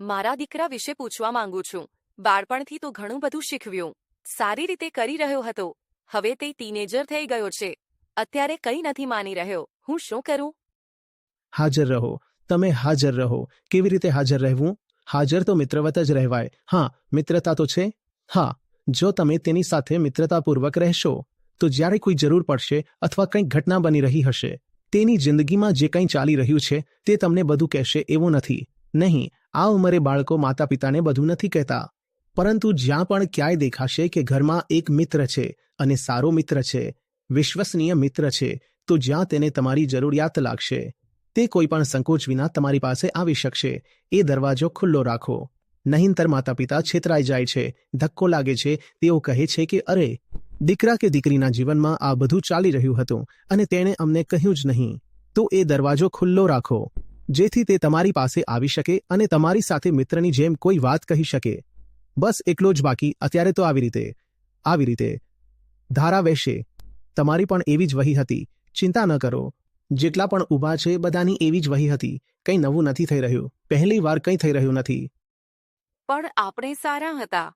મારા દીકરા વિશે પૂછવા માંગુ છું. બાળપણથી તો ઘણું બધું શીખવ્યું. સારી રીતે કરી રહ્યો હતો. હવે તે ટીનેજર થઈ ગયો છે. અત્યારે કંઈ નથી માની રહ્યો. હું શું કરું? હાજર રહો. તમે હાજર રહો. કેવી રીતે હાજર રહેવું? હાજર તો મિત્રવત જ રહેવાય. હા, મિત્રતા તો છે? હા. જો તમે તેની સાથે મિત્રતાપૂર્વક રહેશો, તો જ્યારે કોઈ જરૂર પડશે અથવા કંઈક ઘટના બની રહી હશે, તેની જિંદગીમાં જે કંઈ ચાલી રહ્યું છે, તે તમને બધું કહેશે એવું નથી. નહીં આ ઉંમરે બાળકો માતા પિતાને બધું નથી કહેતા, પરંતુ જ્યાં પણ ક્યાંય દેખાશે કે ઘરમાં એક મિત્ર છે અને સારો મિત્ર છે, વિશ્વસનીય મિત્ર છે, તો જ્યાં તેને તમારી જરૂરિયાત લાગશે, તે કોઈ પણ સંકોચ વિના તમારી પાસે આવી શકશે. એ દરવાજો ખુલ્લો રાખો. નહીંતર માતા પિતા છેતરાઈ જાય છે, ધક્કો લાગે છે, તેઓ કહે છે કે, અરે, દીકરા કે દીકરીના જીવનમાં આ બધું ચાલી રહ્યું હતું અને તેણે અમને કહ્યું જ નહીં. તો એ દરવાજો ખુલ્લો રાખો. જેથી તે તમારી પાસે આવી શકે અને તમારી સાથે મિત્રની જેમ કોઈ વાત કહી શકે. બસ એટલો જ બાકી અત્યારે તો આવી રીતે. આવી રીતે. ધારા વહેશે. તમારી પણ એવી જ વહી હતી. ચિંતા ન કરો. જેટલા પણ ઊભા છે બધાની એવી જ વહી હતી. કંઈ નવું નથી થઈ રહ્યું. પહેલી વાર કંઈ થઈ રહ્યું નથી. પણ આપણે સારા હતા.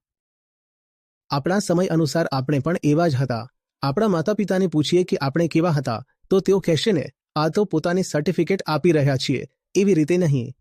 આપણા સમય અનુસાર આપણે પણ એવા જ હતા. આપણા માતા પિતાને પૂછીએ કે આપણે કેવા હતા તો તેઓ કહેશે ને આ તો પોતાની સર્ટિફિકેટ આપી રહ્યા છીએ. એવી રીતે નહીં.